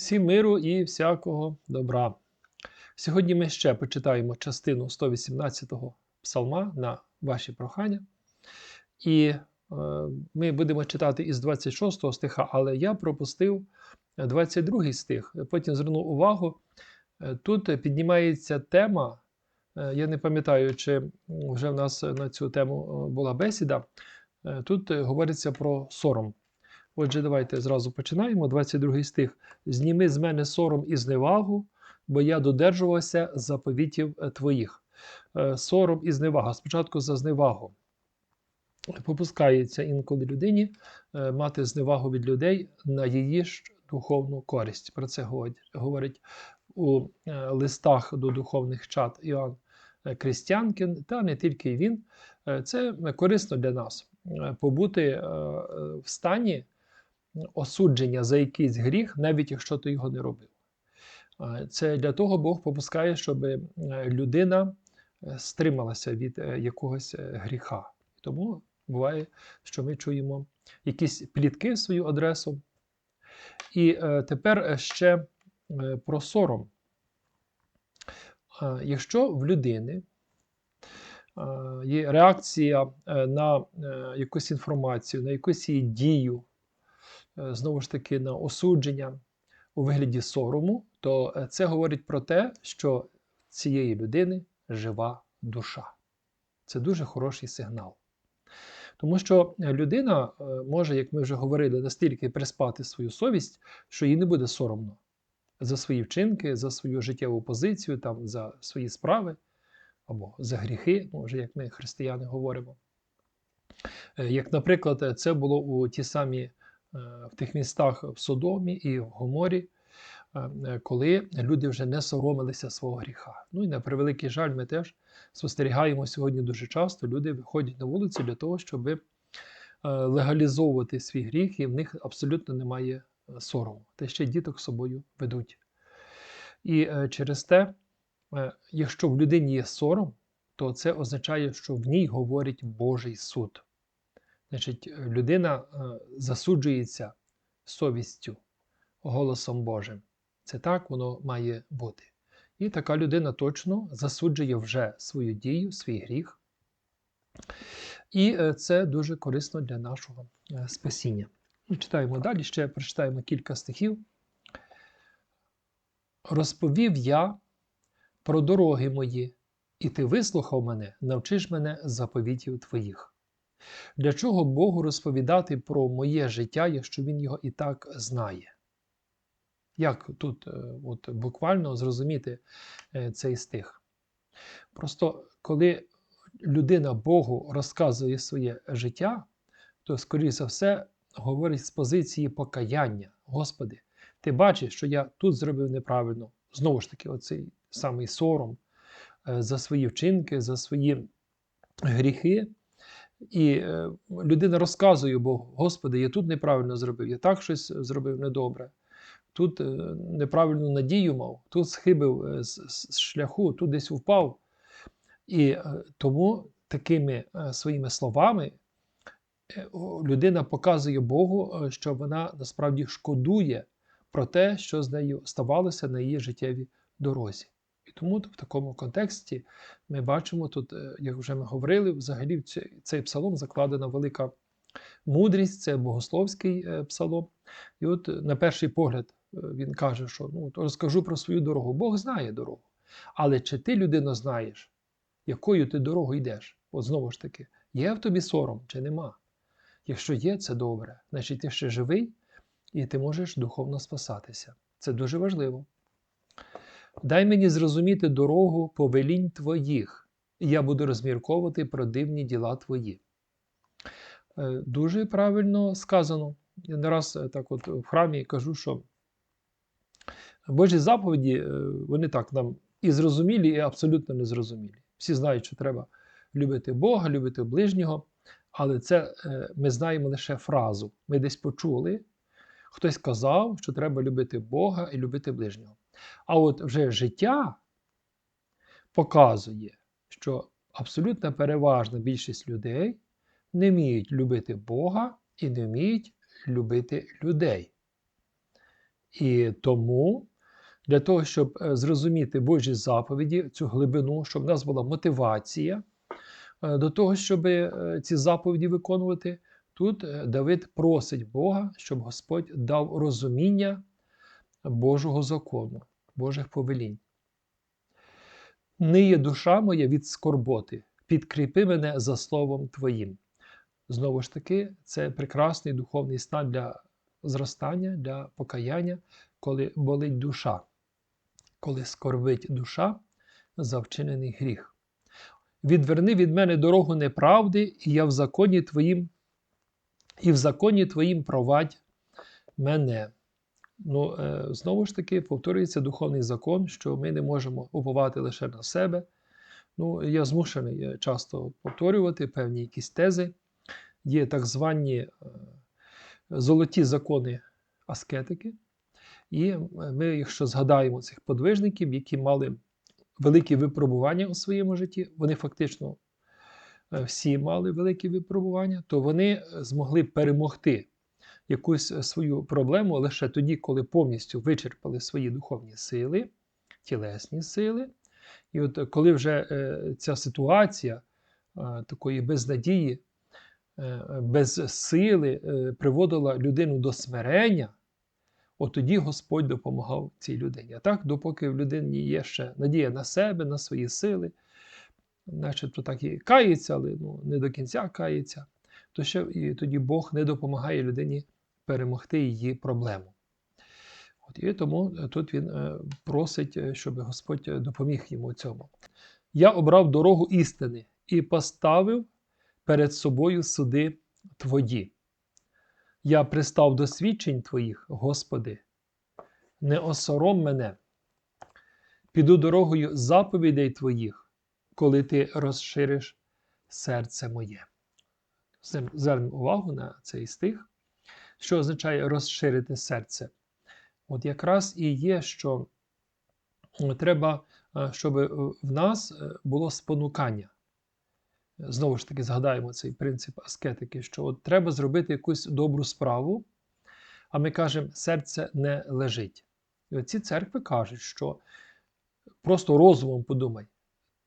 Всім миру і всякого добра. Сьогодні ми ще почитаємо частину 118-го псалма на ваші прохання. І е, ми будемо читати із 26 стиха, але я пропустив 22 стих. Потім звернув увагу. е, Тут піднімається тема. е, Я не пам'ятаю, чи вже в нас на цю тему е, була бесіда. Тут говориться про сором. Отже, давайте зразу починаємо. 22 стих. Зніми з мене сором і зневагу, бо я додержувався заповітів е, твоїх. Е, Сором і зневага. Спочатку за зневагу. Попускається інколи людині е, мати зневагу від людей на її ж духовну користь. Про це говорить- у листах до духовних чат Іоанн Крістянкін, та не тільки він. Це корисно для нас побути в стані осудження за якийсь гріх, навіть якщо ти його не робив. Це для того Бог попускає, щоб е, людина е, стрималася від е, якогось гріха. Тому буває, що ми чуємо якісь плітки в свою адресу. І тепер ще про сором. Якщо в людини є реакція на якусь інформацію, на якусь її дію, знову ж таки, на осудження у вигляді сорому, то е, це говорить про те, що цієї людини жива душа. Це дуже хороший сигнал. Тому що е, людина е, може, як ми вже говорили, настільки приспати свою совість, що їй не буде соромно за свої вчинки, за свою життєву позицію, там, за свої справи або за гріхи, може, як ми християни говоримо. Е, Як, наприклад, е, це було у ті самі е, в тих містах в Содомі і в Гоморі, е, е, коли люди вже не соромилися свого гріха. Ну і на превеликий жаль, ми теж спостерігаємо сьогодні дуже часто. Люди виходять на вулицю для того, щоб е, легалізовувати свій гріх, і в них абсолютно немає е, сорому. Та ще діток з собою ведуть. І е, через те, е, якщо в людині є сором, то це означає, що в ній говорить Божий суд. Значить, е, людина е, засуджується совістю, голосом Божим. Це так воно має бути. І така людина точно засуджує вже свою дію, свій гріх. І е, це дуже корисно для нашого спасіння. Читаємо далі, ще прочитаємо кілька стихів. Розповів я про дороги мої, і ти вислухав мене, навчиш мене заповітів твоїх. Для чого Богу розповідати про моє життя, якщо Він його і так знає? Як тут е, от, буквально зрозуміти е, цей стих? Просто коли людина Богу розказує своє життя, то, скоріш за все, говорить з позиції покаяння. Господи, ти бачиш, що я тут зробив неправильно. Знову ж таки, оцей самий сором е, за свої вчинки, за свої гріхи. І е, людина розказує Богу, Господи, я тут неправильно зробив, я так щось зробив недобре. Тут е, неправильну надію мав, тут схибив е, з, шляху, тут десь впав. І е, тому такими е, своїми словами е, людина показує Богу, е, що вона насправді шкодує про те, що з нею ставалося на її життєвій дорозі. Тому в такому контексті ми бачимо тут, е, як вже ми говорили, взагалі в цей, псалом закладена велика мудрість, це богословський е, псалом. І от е, на перший погляд він каже, що ну, розкажу про свою дорогу. Бог знає дорогу. Але чи ти, людино, знаєш, якою ти дорогою йдеш? От знову ж таки, є в тобі сором чи нема? Якщо є, це добре. Значить, ти ще живий і ти можеш духовно спасатися. Це дуже важливо. Дай мені зрозуміти дорогу повелінь твоїх, і я буду розмірковувати про дивні діла твої. Е, Дуже правильно сказано. Я не раз е, так от в храмі кажу, що Божі заповіді, е, вони так нам і зрозумілі, і абсолютно незрозумілі. Всі знають, що треба любити Бога, любити ближнього, але це ми знаємо лише фразу. Ми десь почули, хтось казав, що треба любити Бога і любити ближнього. А от вже життя показує, що абсолютно переважна більшість людей не вміють любити Бога і не вміють любити людей. І тому для того, щоб е, зрозуміти Божі заповіді, цю глибину, щоб в нас була мотивація е, до того, щоб е, ці заповіді виконувати, тут Давид просить Бога, щоб Господь дав розуміння Божого закону, Божих повелінь. Ниє душа моя від скорботи, підкріпи мене за словом Твоїм. Знову ж таки, це прекрасний духовний стан для зростання, для покаяння, коли болить душа, коли скорбить душа за вчинений гріх. Відверни від мене дорогу неправди, і я в законі Твоїм, і в законі Твоїм провадь мене. Ну, е, знову ж таки, повторюється духовний закон, що ми не можемо уповати лише на себе. Ну, я змушений е, часто повторювати певні якісь тези. Є так звані е, золоті закони аскетики. І ми, якщо згадаємо цих подвижників, які мали великі випробування у своєму житті, вони фактично всі мали великі випробування, то вони змогли перемогти якусь е, свою проблему лише тоді, коли повністю вичерпали свої духовні сили, тілесні сили. І от е, коли вже е, ця ситуація такої безнадії, без сили приводила людину до смирення, от тоді Господь допомагав цій людині. А так, допоки в людині є ще надія на себе, на свої сили, начебто так і кається, але ну, не до кінця кається, то ще і тоді Бог не допомагає людині перемогти її проблему. От, і тому е, тут він е, просить, е, щоб Господь допоміг йому цьому. Я обрав дорогу істини і поставив перед собою суди твої. Я пристав до свідчень твоїх, Господи, не осором мене. Піду дорогою заповідей твоїх, коли ти розшириш серце моє. Звернемо увагу на цей стих, що означає розширити серце. От якраз і є, що е, треба, е, щоб е, в нас було спонукання. Знову ж таки, згадаємо цей принцип аскетики, що от треба зробити якусь добру справу, а ми кажемо, серце не лежить. І оці церкви кажуть, що просто розумом подумай,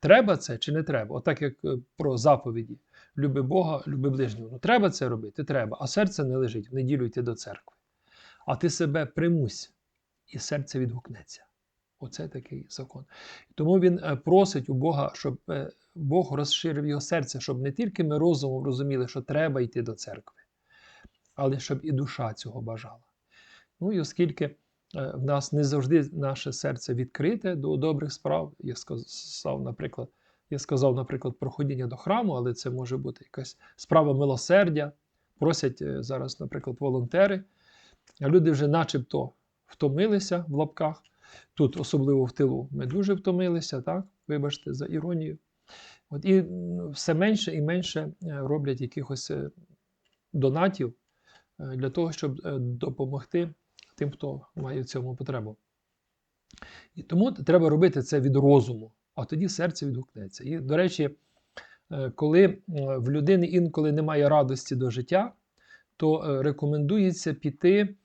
треба це чи не треба? Отак як е, про заповіді. Люби Бога, люби ближнього. Ну, треба це робити, треба, а серце не лежить в неділю йти до церкви. А ти себе примусь, і серце відгукнеться. Оце такий закон. Тому він е, просить у Бога, щоб е, Бог розширив його серце, щоб не тільки ми розумом розуміли, що треба йти до церкви, але щоб і душа цього бажала. Ну і оскільки в нас не завжди наше серце відкрите до добрих справ, я сказав, наприклад, я сказав, наприклад, про ходіння до храму, але це може бути якась справа милосердя. Просять е, зараз, наприклад, волонтери. Люди вже начебто втомилися в лапках. Тут, особливо в тилу, ми дуже втомилися, так? Вибачте, за іронію. От І все менше і менше е, роблять якихось е, донатів е, для того, щоб е, допомогти тим, хто має в цьому потребу. І тому треба робити це від розуму, а тоді серце відгукнеться. І, до речі, е, коли в людини інколи немає радості до життя, то е, рекомендується піти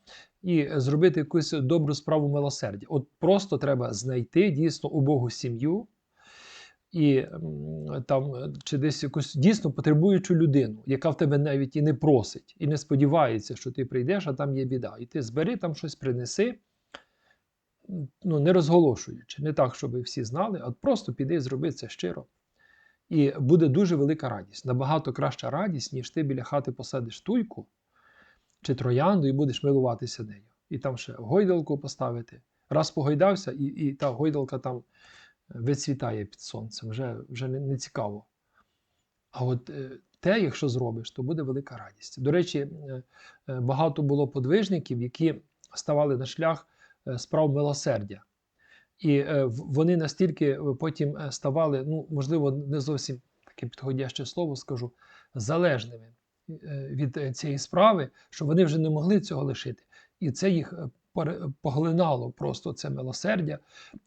і зробити якусь добру справу милосердя. От просто треба знайти дійсно убогу сім'ю і там е, чи десь якусь дійсно потребуючу людину, яка в тебе навіть і не просить, і не сподівається, що ти прийдеш, а там є біда. І ти збери там щось принеси, ну, не розголошуючи, не так, щоб всі знали, а просто піди і зроби це щиро. І буде дуже велика радість. Набагато краща радість, ніж ти біля хати посадиш туйку чи троянду і будеш милуватися нею. І там ще гойдалку поставити. Раз погойдався, і, і та гойдалка там вицвітає під сонцем, вже, вже не, не цікаво. А от е, те, якщо зробиш, то буде велика радість. До речі, е, е, багато було подвижників, які ставали на шлях справ милосердя. І вони настільки потім ставали, ну, можливо, не зовсім таке підходяще слово скажу, залежними від цієї справи, що вони вже не могли цього лишити. І це їх поглинало просто це милосердя,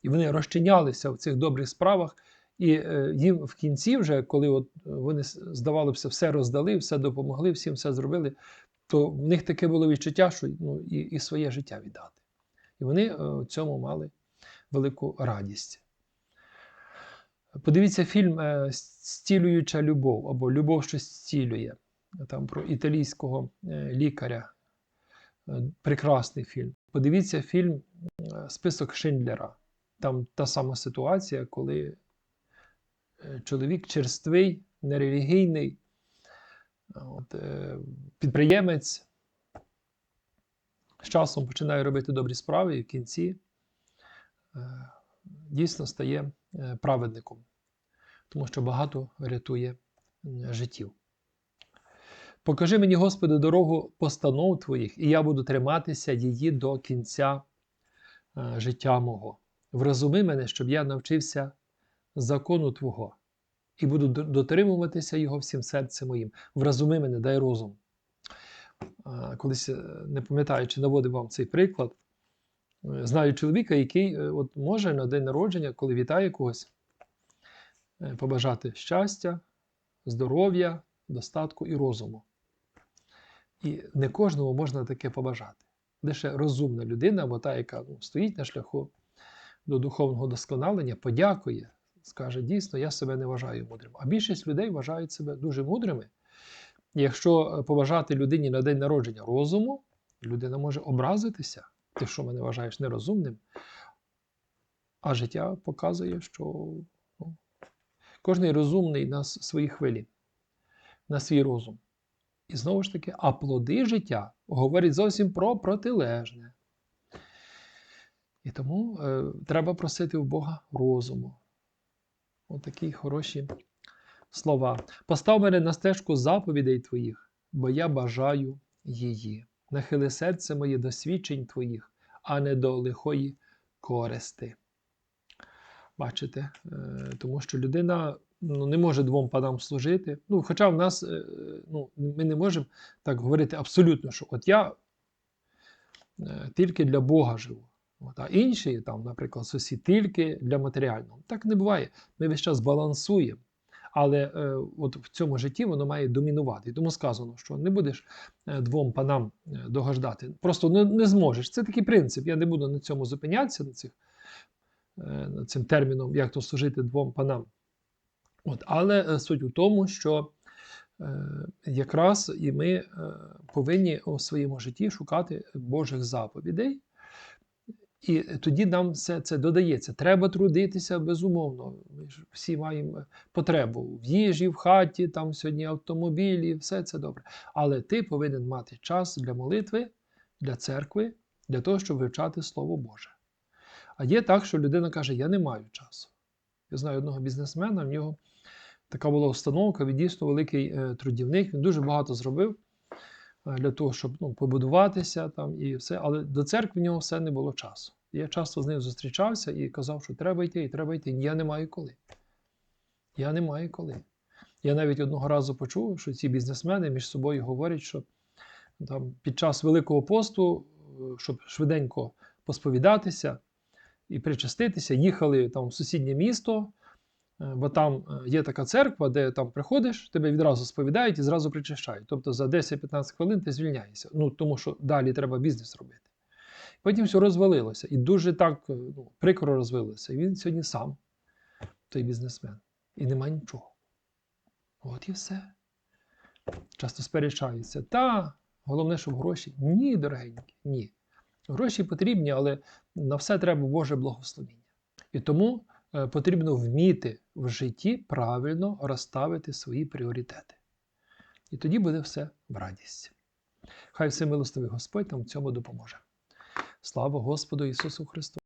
і вони розчинялися в цих добрих справах. І е, їм в кінці, вже, коли от е, вони здавалося, все роздали, все допомогли, всім все зробили, то в них таке було відчуття, що ну, і, і своє життя віддати. І вони е, в цьому мали велику радість. Подивіться фільм е, Стілююча любов або Любов, що зцілює. Там про італійського е, лікаря. Е, Прекрасний фільм. Подивіться фільм е, Список Шиндлера. Там та сама ситуація, коли е, чоловік черствий, нерелігійний, от, е, підприємець з часом починає робити добрі справи і в кінці дійсно стає праведником, тому що багато рятує життів. Покажи мені, Господи, дорогу постанов Твоїх, і я буду триматися її до кінця е, життя мого. Вразуми мене, щоб я навчився закону Твого і буду дотримуватися його всім серцем моїм. Вразуми мене, дай розум. Колись, е, не пам'ятаю, чи наводив вам цей приклад. Е, Знаю чоловіка, який е, от може на день народження, коли вітає когось, е, побажати щастя, здоров'я, достатку і розуму. І не кожному можна таке побажати. Лише розумна людина, або та, яка ну, стоїть на шляху до духовного досконалення, подякує, скаже: дійсно, я себе не вважаю мудрим. А більшість людей вважають себе дуже мудрими. Якщо е, побажати людині на день народження розуму, людина може образитися, ти що мене вважаєш нерозумним. А життя показує, що ну, кожен розумний на с- своїй хвилі, на свій розум. І знову ж таки, а плоди життя говорять зовсім про протилежне. І тому е, треба просити у Бога розуму. Отакі хороші слова. Постав мене на стежку заповідей твоїх, бо я бажаю її. Нахили серце моє до свідчень твоїх, а не до лихої користи. Бачите, е, тому що людина ну, не може двом панам служити. Ну, хоча в нас е, ну, ми не можемо так говорити абсолютно, що от я е, тільки для Бога живу. От, а інші, там, наприклад, сусід тільки для матеріального. Так не буває. Ми весь час балансуємо. Але е, от в цьому житті воно має домінувати. І тому сказано, що не будеш е, двом панам догождати. Просто не, не зможеш. Це такий принцип. Я не буду на цьому зупинятися, на цих, е, цим терміном, як то служити двом панам. От, але е, суть у тому, що е, якраз і ми е, повинні у своєму житті шукати Божих заповідей. І тоді нам все це додається. Треба трудитися безумовно. Ми ж всі маємо потребу в їжі, в хаті, там сьогодні автомобілі, все це добре. Але ти повинен мати час для молитви, для церкви, для того, щоб вивчати Слово Боже. А є так, що людина каже: Я не маю часу. Я знаю одного бізнесмена, в нього така була установка, він дійсно великий е, трудівник, він дуже багато зробив е, для того, щоб ну, побудуватися там і все. Але до церкви в нього все не було часу. Я часто з ним зустрічався і казав, що треба йти, і треба йти. Я не маю коли. Я не маю коли. Я навіть одного разу почув, що ці бізнесмени між собою говорять, що там під час Великого посту, е, щоб швиденько посповідатися і причаститися, їхали там в сусіднє місто, бо там е, є така церква, де там приходиш, тебе відразу сповідають і зразу причащають. Тобто за 10-15 хвилин ти звільняєшся. Ну, тому що далі треба бізнес робити. Потім все розвалилося. І дуже так е, ну, прикро розвалилося. І він сьогодні сам, той бізнесмен. І нема нічого. От і все. Часто сперечаються. Та, головне, щоб гроші. Ні, дорогенькі, ні. Гроші потрібні, але на все треба Боже благословіння. І тому е, потрібно вміти в житті правильно розставити свої пріоритети. І тоді буде все в радість. Хай всемилостивий Господь нам в цьому допоможе. Слава Господу Ісусу Христу!